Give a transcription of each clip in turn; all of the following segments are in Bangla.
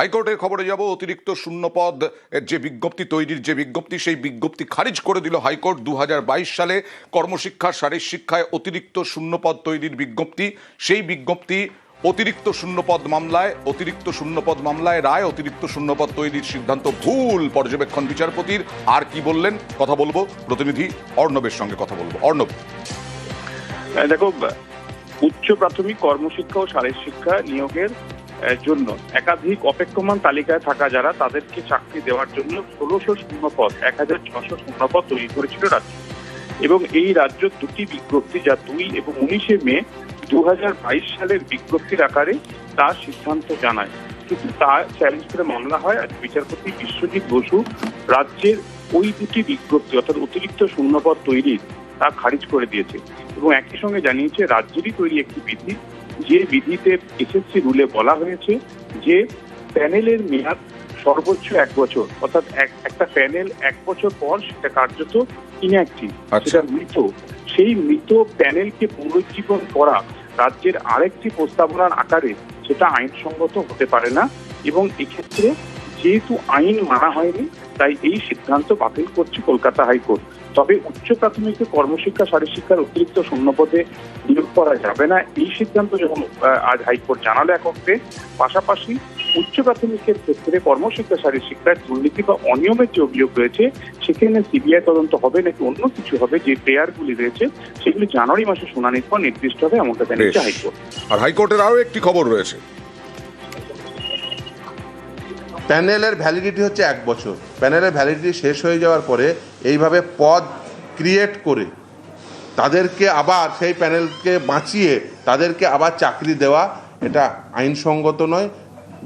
হাইকোর্টের খবরে যাব, অতিরিক্ত শূন্যপদ, এর যে বিজ্ঞপ্তি, তৈরির যে বিজ্ঞপ্তি, সেই বিজ্ঞপ্তি খারিজ করে দিল হাইকোর্ট দু হাজার বাইশ সালে। কর্মশিক্ষা শারীর শিক্ষায় অতিরিক্ত শূন্যপদ তৈরির বিজ্ঞপ্তি, সেই বিজ্ঞপ্তি অতিরিক্ত শূন্যপদ মামলায়, অতিরিক্ত শূন্যপদ মামলায় রায়, অতিরিক্ত শূন্যপদ তৈরির সিদ্ধান্ত ভুল, পর্যবেক্ষণ বিচারপতির। আর কি বললেন? কথা বলব। প্রতিনিধি অর্ণবের সঙ্গে কথা বলব। অর্ণব। দেখো, উচ্চ প্রাথমিক কর্মশিক্ষা ও শারীর শিক্ষা নিয়োগের জন্য একাধিক অপেক্ষমান তালিকায় থাকা যারা তাদেরকে চাকরি দেওয়ার জন্য ষোলোশো শূন্য পদ এক হাজার ছশো শূন্য পদ তৈরি করেছিল রাজ্য। এবং এই রাজ্য দুটি বিজ্ঞপ্তি যা দুই এবং উনিশে মে দুহাজার বাইশ সালের বিজ্ঞপ্তির আকারে তার সিদ্ধান্ত জানায়। কিন্তু তা চ্যালেঞ্জ করে মামলা হয় আজ বিচারপতি বিশ্বজিৎ বসু রাজ্যের ওই দুটি বিজ্ঞপ্তি, অর্থাৎ অতিরিক্ত শূন্যপদ তৈরি তা খারিজ করে দিয়েছে এবং একই সঙ্গে জানিয়েছে, রাজ্যেরই তৈরি একটি বিধি যে বিধিতে এসএসসি রুলে বলা হয়েছে যে প্যানেলের মেয়াদ সর্বোচ্চ এক বছর অর্থাৎ এক একটা প্যানেল এক বছর পর সেটা কার্যত ইনঅ্যাক্টিভ আচ্ছা। সেটা মৃত সেই মৃত প্যানেলকে পুনরুজ্জীবন করা রাজ্যের আরেকটি প্রস্তাবনার আকারে সেটা আইনসঙ্গত হতে পারে না এবং এক্ষেত্রে যেহেতু আইন মানা হয়নি তাই এই সিদ্ধান্ত বাতিল করছে কলকাতা হাইকোর্ট। তবে উচ্চ প্রাথমিক কর্মশিক্ষা শারীর শিক্ষার অতিরিক্ত শূন্যপদে নিয়োগ করা যাবে না। এই সিদ্ধান্ত যখন আজ হাইকোর্ট জানালো একত্রে পাশাপাশি উচ্চ প্রাথমিকের ক্ষেত্রে কর্মশিক্ষা শারীর শিক্ষায় দুর্নীতি বা অনিয়মের যে অভিযোগ রয়েছে সেখানে সিবিআই তদন্ত হবে নাকি অন্য কিছু হবে যে প্লেয়ারগুলি রয়েছে সেগুলি জানুয়ারি মাসে শুনানির পর নির্দিষ্ট হবে এমনটা জানিয়েছে হাইকোর্ট। আর হাইকোর্টের আরও একটি খবর রয়েছে। প্যানেলের ভ্যালিডিটি হচ্ছে এক বছর। প্যানেলের ভ্যালিডিটি শেষ হয়ে যাওয়ার পরে এইভাবে পদ ক্রিয়েট করে তাদেরকে আবার সেই প্যানেলকে বাঁচিয়ে তাদেরকে আবার চাকরি দেওয়া, এটা আইনসঙ্গত নয়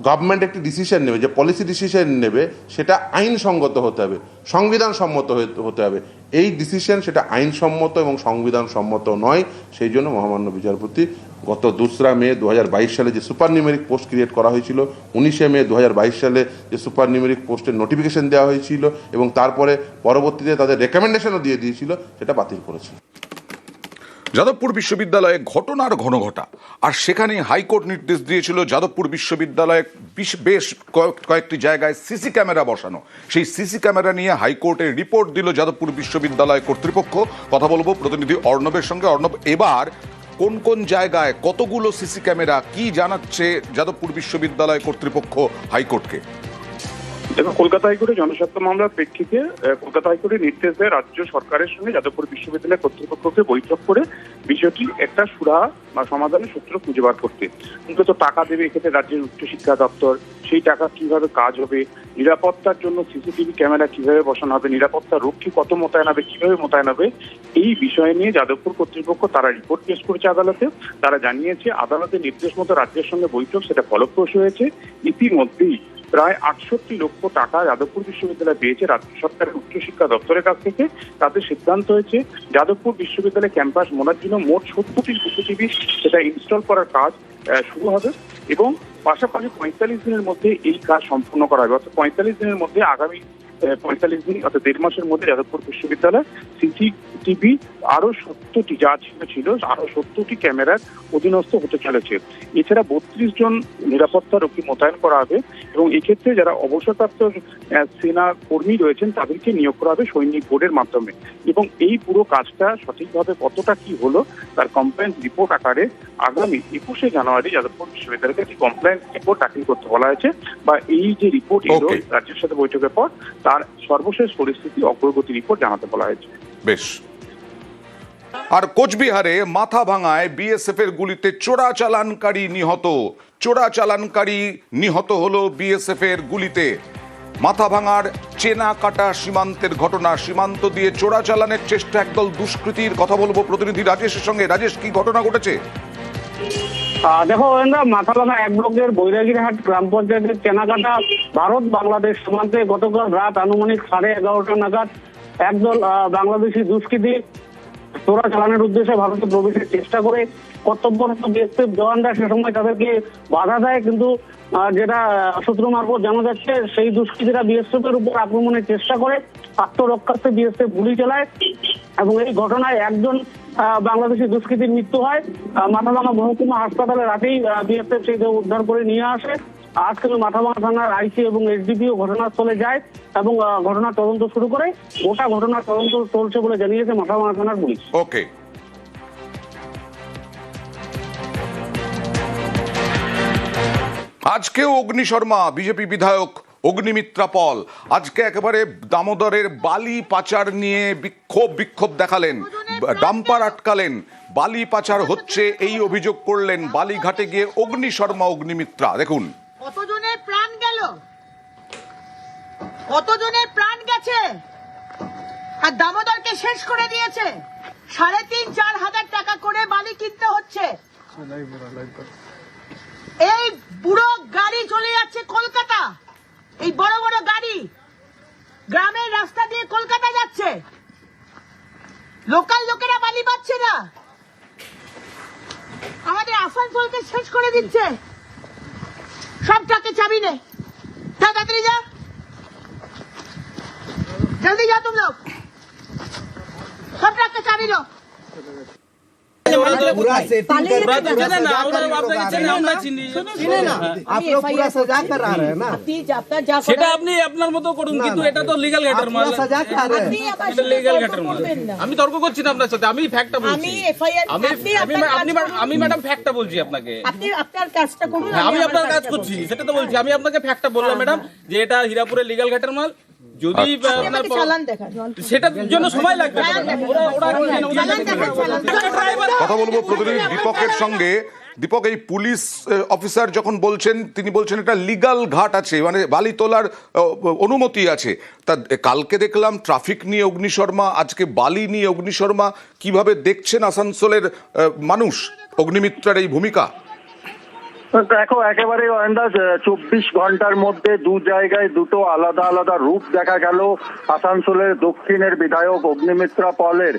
গভর্নমেন্ট একটি ডিসিশন নেবে, যে পলিসি ডিসিশন নেবে, সেটা আইনসঙ্গত হতে হবে সংবিধান সম্মত হতে- হবে। এই ডিসিশন সেটা আইনসম্মত এবং সংবিধান সম্মত নয়, সেই জন্য মহামান্য বিচারপতি গত দোসরা মে দু হাজার বাইশ সালে যে সুপার নিউমেরিক পোস্ট ক্রিয়েট করা হয়েছিল, উনিশে মে দু হাজার বাইশ সালে যে সুপার নিউমেরিক পোস্টের নোটিফিকেশন দেওয়া হয়েছিল এবং তারপরে পরবর্তীতে তাদের রেকমেন্ডেশনও দিয়ে দিয়েছিল, সেটা বাতিল করেছে যাদবপুর বিশ্ববিদ্যালয়ে ঘটনার ঘন ঘটা আর সেখানে হাইকোর্ট নির্দেশ দিয়েছিল যাদবপুর বিশ্ববিদ্যালয়ে বিশ- বেশ কয়েক- কয়েকটি জায়গায় সিসি ক্যামেরা বসানো। সেই সিসি ক্যামেরা নিয়ে হাইকোর্টের রিপোর্ট দিল যাদবপুর বিশ্ববিদ্যালয় কর্তৃপক্ষ। কথা বলব প্রতিনিধি অর্ণবের সঙ্গে। অর্ণব, এবার কোন কোন জায়গায় কতগুলো সিসি ক্যামেরা, কি জানাচ্ছে যাদবপুর বিশ্ববিদ্যালয় কর্তৃপক্ষ হাইকোর্টকে? দেখো, কলকাতা হাইকোর্টের জনস্বার্থ মামলার প্রেক্ষিতে কলকাতা হাইকোর্টের নির্দেশ দেয় রাজ্য সরকারের সঙ্গে যাদবপুর বিশ্ববিদ্যালয় কর্তৃপক্ষকে বৈঠক করে বিষয়টি একটা সুরা বা সমাধানের সূত্র খুঁজে বার করতে। অন্তত টাকা দেবে এক্ষেত্রে রাজ্যের উচ্চশিক্ষা দপ্তর, সেই টাকা কীভাবে কাজ হবে, নিরাপত্তার জন্য সিসিটিভি ক্যামেরা কীভাবে বসানো হবে, নিরাপত্তা রক্ষী কত মোতায়েন হবে, কীভাবে মোতায়েন হবে, এই বিষয় নিয়ে যাদবপুর কর্তৃপক্ষ তারা রিপোর্ট পেশ করেছে আদালতে। তারা জানিয়েছে, আদালতের নির্দেশ মতো রাজ্যের সঙ্গে বৈঠক সেটা ফলপ্রসূ হয়েছে। ইতিমধ্যেই প্রায় আটষট্টি লক্ষ টাকা যাদবপুর বিশ্ববিদ্যালয় পেয়েছে রাজ্য সরকারের উচ্চশিক্ষা দপ্তরের কাছ থেকে। তাদের সিদ্ধান্ত হয়েছে, যাদবপুর বিশ্ববিদ্যালয় ক্যাম্পাস মোনার জন্য মোট সত্তরটি সিসিটিভি সেটা ইনস্টল করার কাজ শুরু হবে এবং পাশাপাশি পঁয়তাল্লিশ দিনের মধ্যে এই কাজ সম্পূর্ণ করা হবে। অর্থাৎ পঁয়তাল্লিশ দিনের মধ্যে আগামী পঁয়তাল্লিশ দিন অর্থাৎ দেড় মাসের মধ্যে যাদবপুর বিশ্ববিদ্যালয় সিসিটিভি আরও সত্তরটি যা ছিল ছিল আরও সত্তরটি ক্যামেরার অধীনস্থ হতে চলেছে। এছাড়া বত্রিশ জন নিরাপত্তা রক্ষী মোতায়েন করা হবে এবং এক্ষেত্রে যারা অবসরপ্রাপ্ত সেনা কর্মী রয়েছেন তাদেরকে নিয়োগ করা হবে সৈনিক বোর্ডের মাধ্যমে। এবং এই পুরো কাজটা সঠিকভাবে কতটা কি হলো তার কমপ্লেন্স রিপোর্ট আকারে আগামী একুশে জানুয়ারি যাদবপুর বিশ্ববিদ্যালয়কে একটি কমপ্লেন্স রিপোর্ট দাখিল করতে বলা হয়েছে। বা এই যে রিপোর্ট এলো রাজ্যের সাথে বৈঠকের পর তার সর্বশেষ পরিস্থিতি অগ্রগতি রিপোর্ট জানাতে বলা হয়েছে। বেশ। আর কোচবিহারে মাথা ভাঙায় বিএসএফ এর গুলিতে চোরা চালানকারী নিহত। চোরা চালানকারী নিহত হলো বিএসএফ এর গুলিতে। মাথা ভাঙার চেনা কাটা সীমান্তের ঘটনা, সীমান্ত দিয়ে চোরা চালানের চেষ্টা, একদল দুষ্কৃতীর কথা বলব প্রতিনিধি রাজেশের সঙ্গে। রাজেশ, কি ঘটনা ঘটেছে? দেখো ওয়েন্দা মাথাভাঙা এক ব্লকের বৈরাগীরহাট গ্রাম পঞ্চায়েতের কেনাকাটা। ভারত, বাংলাদেশ সীমান্তে গতকাল রাত আনুমানিক সাড়ে এগারোটা নাগাদ একদল বাংলাদেশি দুষ্কৃতী চোরা চালানোর উদ্দেশ্যে ভারতে প্রবেশের চেষ্টা করে কর্তব্যরত বিএসএফ জওয়ানরা সে সময় তাদেরকে বাধা দেয়, কিন্তু যেটা সূত্র মারফত জানা যাচ্ছে, সেই দুষ্কৃতীরা বিএসএফ এর উপর আক্রমণের চেষ্টা করে আত্মরক্ষার্থে বিএসএফ গুলি চালায় এবং এই ঘটনায় একজন বাংলাদেশি দুষ্কৃতীর মৃত্যু হয়। মাথাভাঙা মহকুমা হাসপাতালে রাতেই বিএসএফ সেই উদ্ধার করে নিয়ে আসে। আজ কিন্তু মাথাভাঙা থানার আইসি এবং এসডিপিও ঘটনাস্থলে যায় এবং আহ, ঘটনার তদন্ত শুরু করে। গোটা ঘটনার তদন্ত চলছে বলে জানিয়েছে মাথাভাঙা থানার পুলিশ। ওকে। আজকেও অগ্নি শর্মা বিজেপি বিধায়ক অগ্নিমিত্রা পল। আজকে একেবারে দামোদরের বালি পাচার নিয়ে বিক্ষোভ বিক্ষোভ দেখালেন। ডাম্পার আটকালেন। বালি পাচার হচ্ছে এই অভিযোগ করলেন বালিঘাটে গিয়ে অগ্নি শর্মা অগ্নিমিত্রা। দেখুন। কতজনের প্রাণ গেল? কতজনের প্রাণ গেছে? আর দামোদরকে শেষ করে দিয়েছে। সাড়ে তিন, চার হাজার টাকা করে বালি কিনতে হচ্ছে। এই বুড়ো গাড়ি চলে যাচ্ছে কলকাতা। এই বড় বড় গাড়ি। গ্রামের রাস্তা দিয়ে কলকাতা যাচ্ছে। লোকাল লোকেরা বালি পাচ্ছে না। আমাদের আসানসোলকে শেষ করে দিচ্ছে। সব ট্রাকে চাবি নে। তাড়াতাড়ি যা। জলদি যাও তুমি লোক সব ট্রাকে চাবি লো पूरा सेटिंग कर पूरा तो चले ना और আপনাকে চেনে আমরা চিনি सुने ना आप लोग पूरा सजा कर रहा है ना আপনি আপনার যা সেটা আপনি আপনার মতো করুন কিন্তু এটা তো লিগ্যাল आप ঘাটের মাল पूरा सजा कर रहे আপনি हैं আমার এটা সাথে লিগ্যাল তর্ক ঘাটের মাল করবেন না। আমি তর্ক করছি না আপনার সাথে আমি ফ্যাক্টটা বলছি আমি এফআইআর আমি আপনি আমি আপনার আপনি কাজ করুন। আমি ম্যাডাম ফ্যাক্টটা বলছি আপনাকে আপনি আপনার কাজটা করুন হ্যাঁ, আমি আমার আপনার কাজ কাজটা করছি করছি। সেটা তো বলছি আমি আপনাকে ফ্যাক্টটা বললাম ম্যাডাম যে এটা হীরাপুরের লিগ্যাল ঘাটের মাল যদি দেখান। সেটার জন্য সময় লাগবে। কথা বলব প্রতিনিধি দীপকের সঙ্গে। দীপক এই পুলিশ আহ, অফিসার যখন বলছেন তিনি বলছেন এটা লিগাল ঘাট আছে মানে বালি তোলার অনুমতি আছে। তা কালকে দেখলাম ট্রাফিক নিয়ে অগ্নিশর্মা আজকে বালি নিয়ে অগ্নিশর্মা কীভাবে দেখছেন আসানসোলের মানুষ? অগ্নিমিত্রার এই ভূমিকা? দেখো একেবারে আন্দাজ চব্বিশ ঘণ্টার মধ্যে দু জায়গায় দুটো আলাদা আলাদা রূপ দেখা গেল আসানসোলের দক্ষিণের বিধায়ক অগ্নিমিত্রা পলের।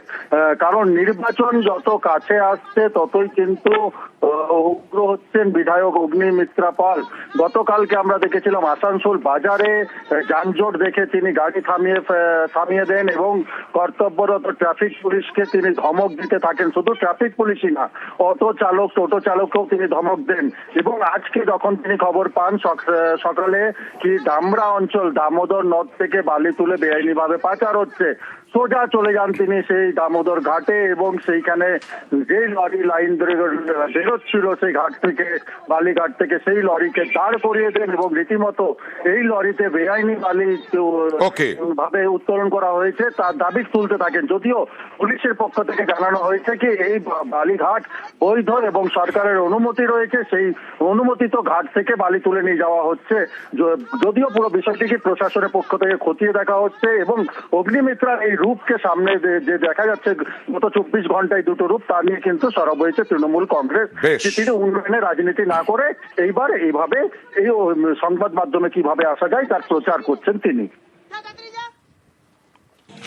কারণ নির্বাচন যত কাছে আসছে, ততই কিন্তু উগ্র হচ্ছেন বিধায়ক অগ্নিমিত্রা পাল। গতকালকে আমরা দেখেছিলাম আসানসোল বাজারে যানজট দেখে তিনি গাড়ি থামিয়ে থামিয়ে দেন এবং কর্তব্যরত ট্রাফিক পুলিশকে তিনি ধমক দিতে থাকেন। শুধু ট্রাফিক পুলিশই না, অটো চালক, টোটো চালককেও তিনি ধমক দেন। এবং আজকে যখন তিনি খবর পান, সক- সকালে কি ডামরা অঞ্চল, দামোদর নদ থেকে বালি তুলে বেআইনিভাবে পাচার হচ্ছে সোজা চলে যান তিনি সেই দামোদর ঘাটে এবং সেইখানে যে লরি লাইন ধরে বেরোচ্ছিল সেই ঘাট থেকে বালিঘাট থেকে সেই লরিকে দাঁড় করিয়ে দেন এবং রীতিমতো এই লরিতে বেআইনি বালি ভাবে উত্তোলন করা হয়েছে। তার দাবি তুলতে থাকেন। যদিও পুলিশের পক্ষ থেকে জানানো হয়েছে কি এই বালিঘাট বৈধ এবং সরকারের অনুমতি রয়েছে। সেই অনুমোদিত ঘাট থেকে বালি তুলে নিয়ে যাওয়া হচ্ছে। যদিও পুরো বিষয়টিকে প্রশাসনের পক্ষ থেকে খতিয়ে দেখা হচ্ছে এবং অগ্নিমিত্রার এই রূপকে সামনে যে- দেখা যাচ্ছে গত চব্বিশ ঘন্টায় দুটো রূপ তা নিয়ে কিন্তু সরব হয়েছে তৃণমূল কংগ্রেস। তিনি উন্নয়নের রাজনীতি না করে এইবার এইভাবে এই সংবাদ মাধ্যমে কীভাবে আসা যায় তার প্রচার করছেন তিনি।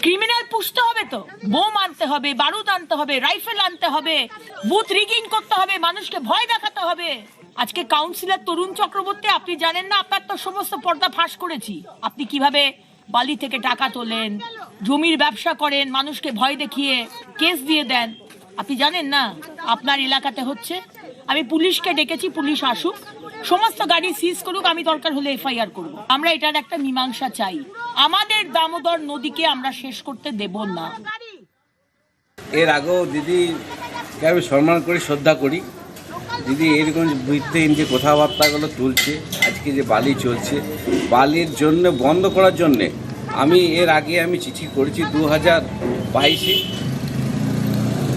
ক্রিমিনাল পুষতে হবে তো। বোম আনতে হবে বারুদ আনতে হবে রাইফেল আনতে হবে বুথ রিগিং করতে হবে মানুষকে ভয় দেখাতে হবে। আজকে কাউন্সিলর তরুণ চক্রবর্তী আপনি জানেন না আপনার তো সমস্ত পর্দা ফাঁস করেছি। আপনি কীভাবে বালি থেকে টাকা তোলেন? জমির ব্যবসা করেন, মানুষকে ভয় দেখিয়ে কেস দিয়ে দেন। আপনি জানেন না আপনার এলাকাতে হচ্ছে? আমি পুলিশকে ডেকেছি, পুলিশ আসুক। সমস্ত গাড়ি সিজ করুক, আমি দরকার হলে এফআইআর করব। আমরা এটার একটা মীমাংসা চাই। আমাদের দামোদর নদীকে আমরা শেষ করতে দেব না। এর আগেও দিদিকে আমি সম্মান করি, শ্রদ্ধা করি। দিদি এরকম ভিত্তিহীন যে কথাবার্তাগুলো তুলছে। আজকে যে বালি চলছে, বালির জন্য বন্ধ করার জন্যে আমি এর আগে আমি চিঠি করেছি দু হাজার বাইশে।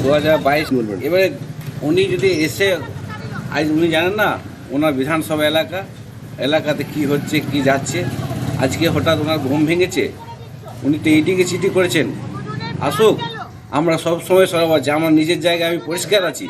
দু হাজার বাইশ। এবারে উনি যদি এসে, আজ উনি জানেন না, ওনার বিধানসভা এলাকা, এলাকাতে কি হচ্ছে, কি যাচ্ছে। আজকে হঠাৎ ওনার ঘুম ভেঙেছে। উনি তো এইটিকে চিঠি করেছেন। আসুক, আমরা সব সময় সরব। আছে আমার নিজের জায়গায় আমি পরিষ্কার আছি।